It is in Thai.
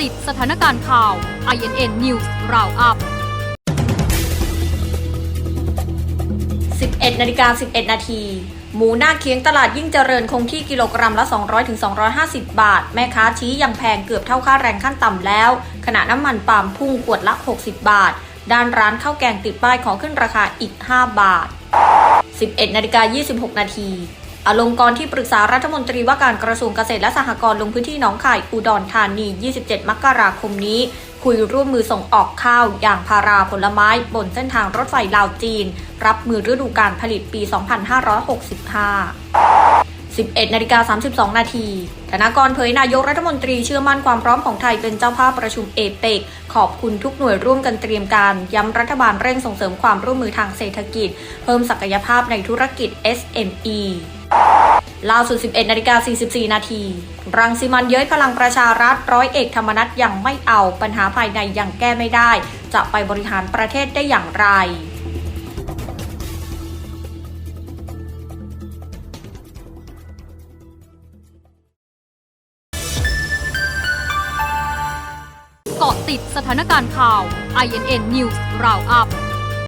ติดสถานการณ์ข่าว INN News Roundup 11นาฬิกา11 นาที หมูหน้าเคียงตลาดยิ่งเจริญคงที่กิโลกรัมละ 200-250ถึงบาท แม่ค้าชี้ยังแพงเกือบเท่าค่าแรงขั้นต่ำแล้ว ขณะน้ำมันปาล์มพุ่งขวดละ 60 บาท ด้านร้านข้าวแกงติดป้ายขอขึ้นราคาอีก 5 บาท 11นาฬิกา26 นาที อลงกรณ์ที่ปรึกษารัฐมนตรีว่าการกระทรวงเกษตรและสหกรณ์ลงพื้นที่หนองคายอุดรธานี 27 มกราคมนี้ คุยร่วมมือส่งออกข้าวอย่างพาราผลไม้บนเส้นทางรถไฟลาวจีน รับมือฤดูการผลิตปี 2565 11นาฬิกา32 นาที ธนากรเผยนายกรัฐมนตรีเชื่อมั่นความพร้อมของไทยเป็นเจ้าภาพประชุมเอเปกขอบคุณทุกหน่วยร่วมกันเตรียมการ ย้ำรัฐบาลเร่งส่งเสริมความร่วมมือทางเศรษฐกิจ เพิ่มศักยภาพในธุรกิจ SME ล่าสุด 11นาฬิกา44 นาที รังสิมันต์เย้ยพลังประชารัฐร้อยเอกธรรมนัฐยังไม่เอาปัญหาภายในยังแก้ไม่ได้ จะไปบริหารประเทศได้อย่างไรเกาะติดสถานการณ์ข่าว INN News Roundup